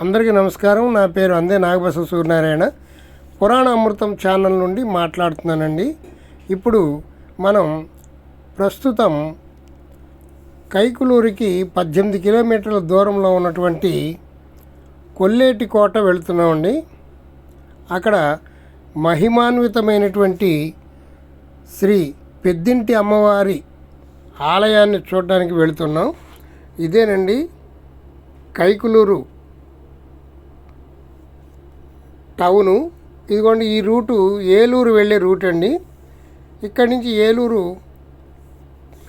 అందరికీ నమస్కారం. నా పేరు అందే నాగబసవ సూర్యనారాయణ. పురాణ అమృతం ఛానల్ నుండి మాట్లాడుతున్నానండి. ఇప్పుడు మనం ప్రస్తుతం కైకులూరికి పద్దెనిమిది కిలోమీటర్ల దూరంలో ఉన్నటువంటి కొల్లేటి కోట వెళుతున్నామండి. అక్కడ మహిమాన్వితమైనటువంటి శ్రీ పెద్దింటి అమ్మవారి ఆలయాన్ని చూడడానికి వెళుతున్నాం. ఇదేనండి కైకులూరు టౌను. ఇదిగోండి ఈ రూటు ఏలూరు వెళ్ళే రూట్ అండి. ఇక్కడి నుంచి ఏలూరు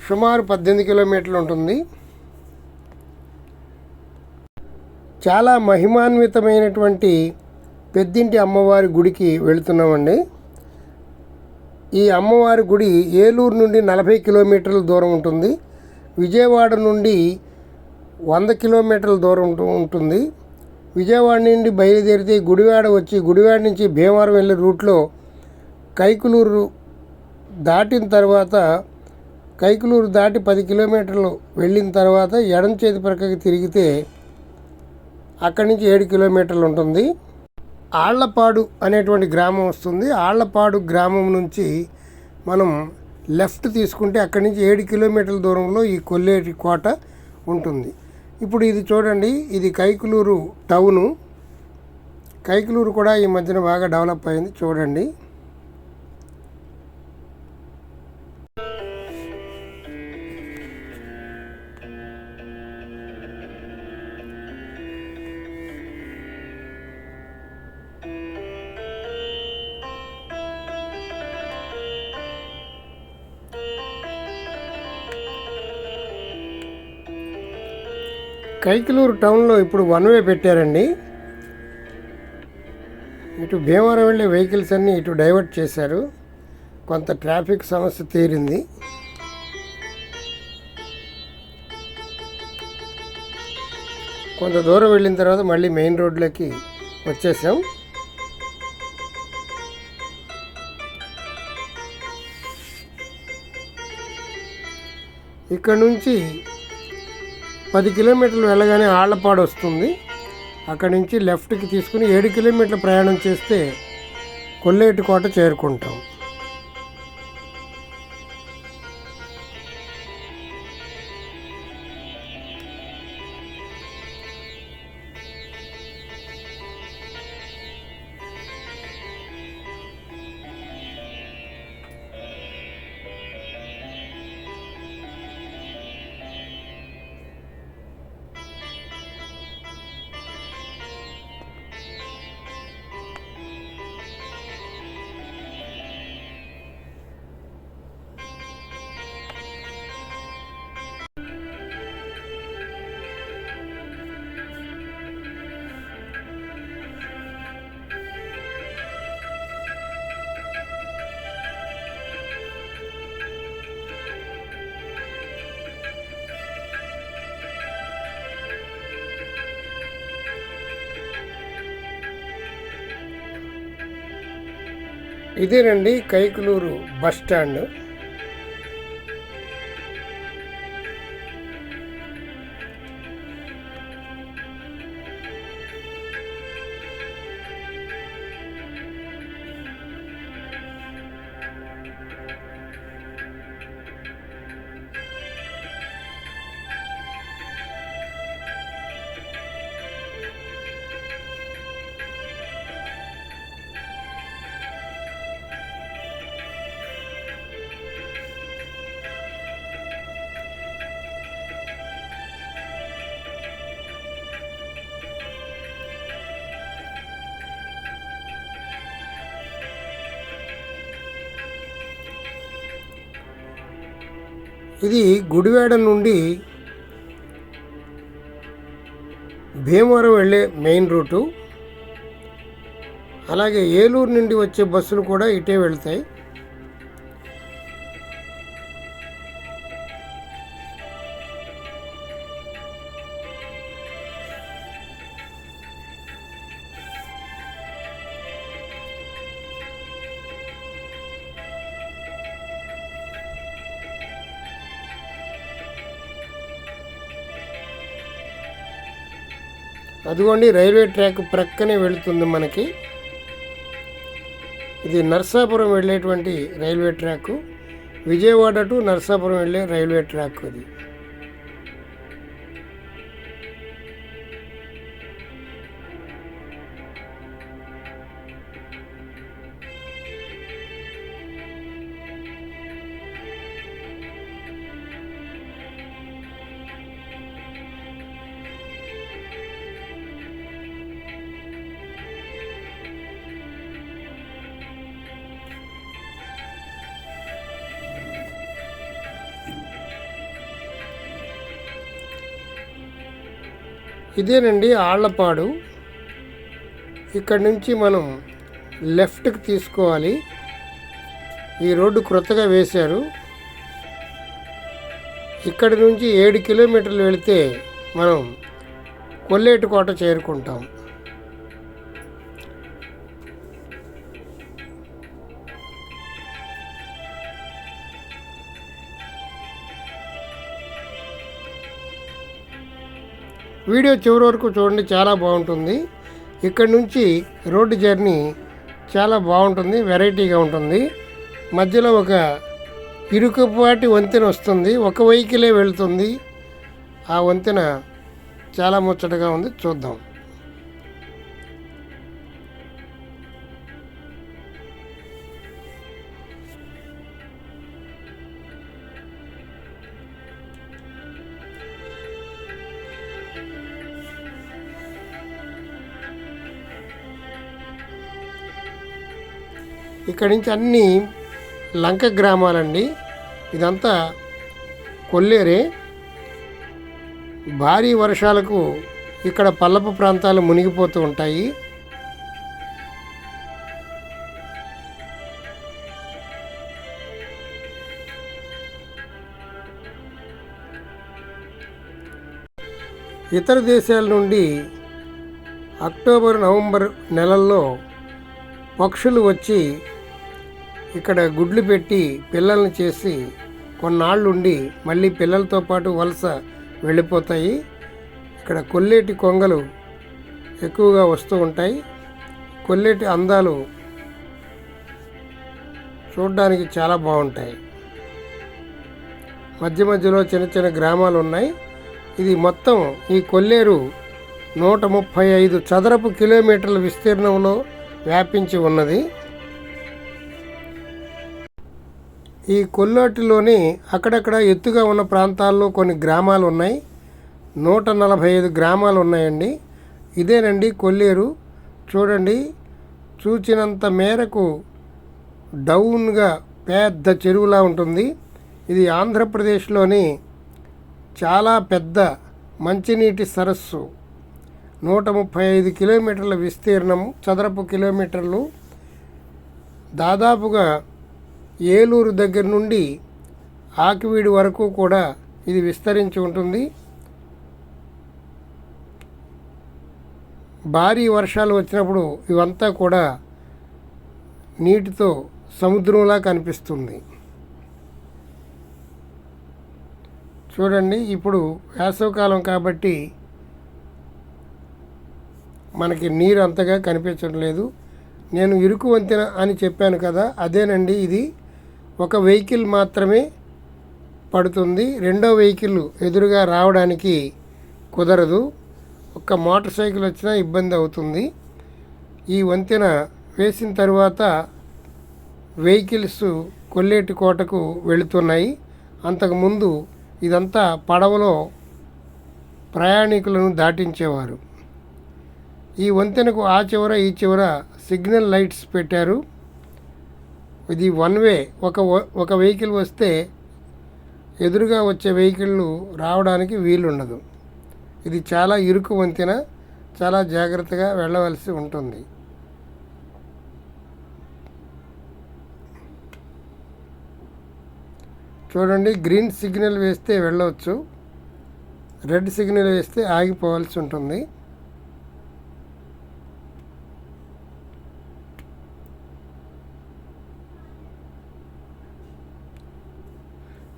సుమారు పద్దెనిమిది కిలోమీటర్లు ఉంటుంది. చాలా మహిమాన్వితమైనటువంటి పెద్దింటి అమ్మవారి గుడికి వెళుతున్నామండి. ఈ అమ్మవారి గుడి ఏలూరు నుండి నలభై కిలోమీటర్ల దూరం ఉంటుంది. విజయవాడ నుండి వంద కిలోమీటర్ల దూరం ఉంటుంది. విజయవాడ నుండి బయలుదేరితే గుడివాడ వచ్చి గుడివాడ నుంచి భీమవరం వెళ్ళే రూట్లో కైకులూరు దాటిన తర్వాత కైకులూరు దాటి పది కిలోమీటర్లు వెళ్ళిన తర్వాత ఎడం చేతి ప్రక్కకి తిరిగితే అక్కడి నుంచి ఏడు కిలోమీటర్లు ఉంటుంది. ఆళ్ళపాడు అనేటువంటి గ్రామం వస్తుంది. ఆళ్ళపాడు గ్రామం నుంచి మనం లెఫ్ట్ తీసుకుంటే అక్కడి నుంచి ఏడు కిలోమీటర్ల దూరంలో ఈ కొల్లేటి కోట ఉంటుంది. ఇప్పుడు ఇది చూడండి ఇది కైకులూరు టౌను. కైకులూరు కూడా ఈ మధ్యన బాగా డెవలప్ అయింది చూడండి. కైకిలూరు టౌన్లో ఇప్పుడు వన్ వే పెట్టారండి. ఇటు భీమవరం వెళ్ళే వెహికల్స్ అన్నీ ఇటు డైవర్ట్ చేశారు. కొంత ట్రాఫిక్ సమస్య తీరింది. కొంత దూరం వెళ్ళిన తర్వాత మళ్ళీ మెయిన్ రోడ్లోకి వచ్చేసాం. ఇక్కడ నుంచి పది కిలోమీటర్లు వెళ్ళగానే ఆళ్ళపాడు వస్తుంది. అక్కడి నుంచి లెఫ్ట్కి తీసుకుని ఏడు కిలోమీటర్ల ప్రయాణం చేస్తే కొల్లేటి కోట చేరుకుంటాం. ఇదేనండి కైకులూరు బస్ స్టాండ్. ఇది గుడివాడ నుండి భీమవరం వెళ్ళే మెయిన్ రూటు. అలాగే ఏలూరు నుండి వచ్చే బస్సులు కూడా ఇటే వెళ్తాయి. అదిగోండి రైల్వే ట్రాక్ ప్రక్కనే వెళుతుంది మనకి. ఇది నర్సాపురం వెళ్ళేటువంటి railway track. Vijayawada to Narsapuram వెళ్ళే రైల్వే ట్రాక్ అది. ఇదేనండి ఆళ్ళపాడు. ఇక్కడ నుంచి మనం లెఫ్ట్కి తీసుకోవాలి. ఈ రోడ్డు క్రొత్తగా వేశారు. ఇక్కడి నుంచి ఏడు కిలోమీటర్లు వెళితే మనం కొల్లేటికోట చేరుకుంటాం. వీడియో చివరి వరకు చూడండి చాలా బాగుంటుంది. ఇక్కడ నుంచి రోడ్డు జర్నీ చాలా బాగుంటుంది వెరైటీగా ఉంటుంది. మధ్యలో ఒక ఇరుకుపాటి వంతెన వస్తుంది ఒక వెహికలే వెళ్తుంది. ఆ వంతెన చాలా ముచ్చటగా ఉంది చూద్దాం. ఇక్కడి నుంచి అన్ని లంక గ్రామాలండి. ఇదంతా కొల్లేరే. భారీ వర్షాలకు ఇక్కడ పల్లపు ప్రాంతాలు మునిగిపోతూ ఉంటాయి. ఇతర దేశాల నుండి అక్టోబర్ నవంబర్ నెలల్లో పక్షులు వచ్చి ఇక్కడ గుడ్లు పెట్టి పిల్లల్ని చేసి కొన్నాళ్ళు ఉండి మళ్ళీ పిల్లలతో పాటు వలస వెళ్ళిపోతాయి. ఇక్కడ కొల్లేటి కొంగలు ఎక్కువగా వస్తూ ఉంటాయి. కొల్లేటి అందాలు చూడడానికి చాలా బాగుంటాయి. మధ్య మధ్యలో చిన్న చిన్న గ్రామాలు ఉన్నాయి. ఇది మొత్తం ఈ కొల్లేరు నూట ముప్పై ఐదు చదరపు కిలోమీటర్ల విస్తీర్ణంలో వ్యాపించి ఉన్నది. ఈ కొల్లాటిలోని అక్కడక్కడ ఎత్తుగా ఉన్న ప్రాంతాల్లో కొన్ని గ్రామాలు ఉన్నాయి. నూట నలభై ఐదు గ్రామాలు ఉన్నాయండి. ఇదేనండి కొల్లేరు. చూడండి చూచినంత మేరకు డౌన్గా పెద్ద చెరువులా ఉంటుంది. ఇది ఆంధ్రప్రదేశ్లోని చాలా పెద్ద మంచినీటి సరస్సు. నూట ముప్పై ఐదు కిలోమీటర్ల విస్తీర్ణం చదరపు కిలోమీటర్లు. దాదాపుగా ఏలూరు దగ్గర నుండి ఆకివీడి వరకు కూడా ఇది విస్తరించి ఉంటుంది. భారీ వర్షాలు వచ్చినప్పుడు ఇవంతా కూడా నీటితో సముద్రంలా కనిపిస్తుంది. చూడండి ఇప్పుడు వేసవకాలం కాబట్టి మనకి నీరు అంతగా కనిపించడం లేదు నేను ఇరుకు వంతెన అని చెప్పాను కదా అదేనండి ఇది. ఒక వెహికల్ మాత్రమే పడుతుంది. రెండో వెహికల్ ఎదురుగా రావడానికి కుదరదు. ఒక మోటార్ సైకిల్ వచ్చినా ఇబ్బంది అవుతుంది. ఈ వంతెన వేసిన తర్వాత వెహికల్స్ కొల్లేటి కోటకు వెళుతున్నాయి. అంతకుముందు ఇదంతా పడవలో ప్రయాణికులను దాటించేవారు. ఈ వంతెనకు ఆ చివర ఈ చివర సిగ్నల్ లైట్స్ పెట్టారు. ఇది వన్ వే ఒక ఒక వెహికల్ వస్తే ఎదురుగా వచ్చే వెహికళ్ళు రావడానికి వీలుండదు. ఇది చాలా ఇరుకు వంతెన చాలా జాగ్రత్తగా వెళ్ళవలసి ఉంటుంది. చూడండి గ్రీన్ సిగ్నల్ వేస్తే వెళ్ళవచ్చు. రెడ్ సిగ్నల్ వేస్తే ఆగిపోవాల్సి ఉంటుంది.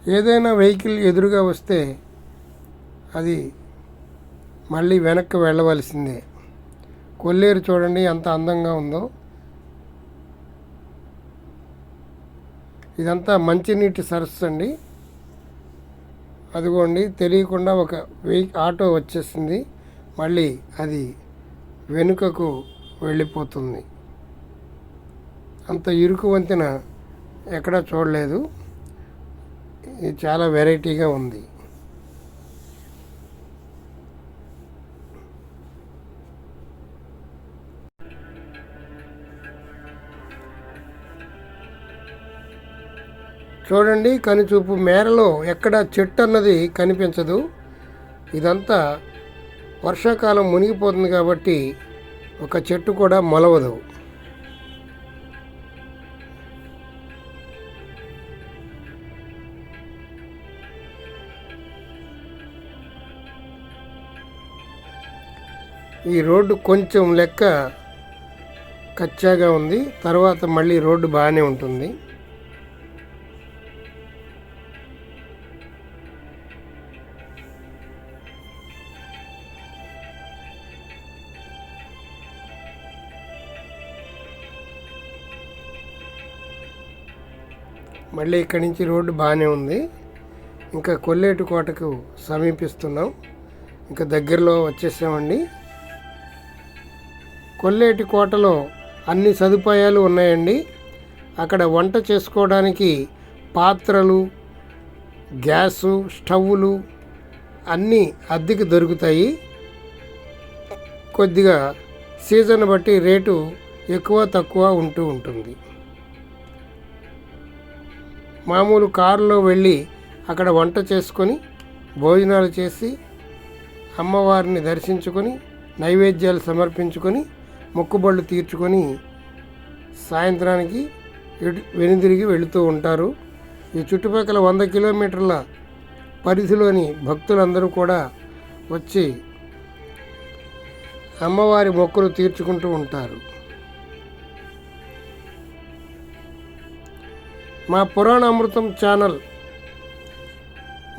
ఏదైనా వెహికల్ ఎదురుగా వస్తే అది మళ్ళీ వెనక్కి వెళ్ళవలసిందే. కొల్లేరు చూడండి ఎంత అందంగా ఉందో. ఇదంతా మంచినీటి సరస్సు అండి. అదిగోండి తెలియకుండా ఒక వెహి ఆటో వచ్చేసింది. మళ్ళీ అది వెనుకకు వెళ్ళిపోతుంది. అంత ఇరుకు వంతెన ఎక్కడా చూడలేదు. ఇది చాలా వెరైటీగా ఉంది. చూడండి కనుచూపు మేరలో ఎక్కడ చెట్టు అన్నది కనిపించదు. ఇదంతా వర్షాకాలం మునిగిపోతుంది కాబట్టి ఒక చెట్టు కూడా మొలవదు. ఈ రోడ్డు కొంచెం లెక్క కచ్చాగా ఉంది. తర్వాత మళ్ళీ రోడ్డు బాగానే ఉంటుంది. మళ్ళీ ఇక్కడి నుంచి రోడ్డు బాగానే ఉంది. ఇంకా కొల్లేటి కోటకు సమీపిస్తున్నాం. ఇంకా దగ్గరలో వచ్చేసామండి. కొల్లేటి కోటలో అన్ని సదుపాయాలు ఉన్నాయండి. అక్కడ వంట చేసుకోవడానికి పాత్రలు గ్యాసు స్టవ్వులు అన్నీ అద్దెకి దొరుకుతాయి. కొద్దిగా సీజన్ బట్టి రేటు ఎక్కువ తక్కువ ఉంటూ ఉంటుంది. మామూలు కారులో వెళ్ళి అక్కడ వంట చేసుకొని భోజనాలు చేసి అమ్మవారిని దర్శించుకొని నైవేద్యాలు సమర్పించుకొని మొక్కుబళ్ళు తీర్చుకొని సాయంత్రానికి వెనుదిరిగి వెళుతూ ఉంటారు. ఈ చుట్టుపక్కల వంద కిలోమీటర్ల పరిధిలోని భక్తులందరూ కూడా వచ్చి అమ్మవారి మొక్కులు తీర్చుకుంటూ ఉంటారు. మా పురాణ అమృతం ఛానల్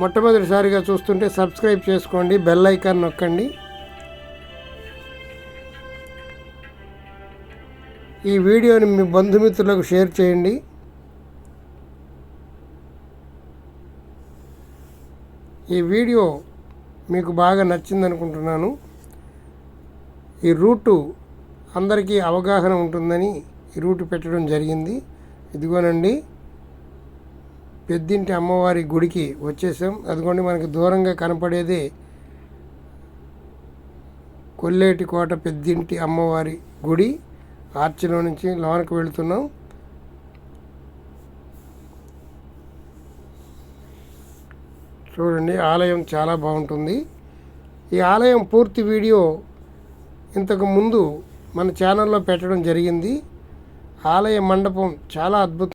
మొట్టమొదటిసారిగా చూస్తుంటే సబ్స్క్రైబ్ చేసుకోండి బెల్ ఐకాన్ నొక్కండి. ఈ వీడియోని మీ బంధుమిత్రులకు షేర్ చేయండి. ఈ వీడియో మీకు బాగా నచ్చింది అనుకుంటున్నాను ఈ రూటు అందరికీ అవగాహన ఉంటుందని ఈ రూటు పెట్టడం జరిగింది. ఇదిగోనండి పెద్దింటి అమ్మవారి గుడికి వచ్చేసాం. అదిగోండి మనకి దూరంగా కనపడేది కొల్లేటి కోట పెద్దింటి అమ్మవారి గుడి. ఆర్చిలో నుంచి లోనకి వెళుతున్నాం. చూడండి ఆలయం చాలా బాగుంటుంది. ఈ ఆలయం పూర్తి వీడియో ఇంతకు ముందు మన ఛానల్లో పెట్టడం జరిగింది. ఆలయ మండపం చాలా అద్భుతం.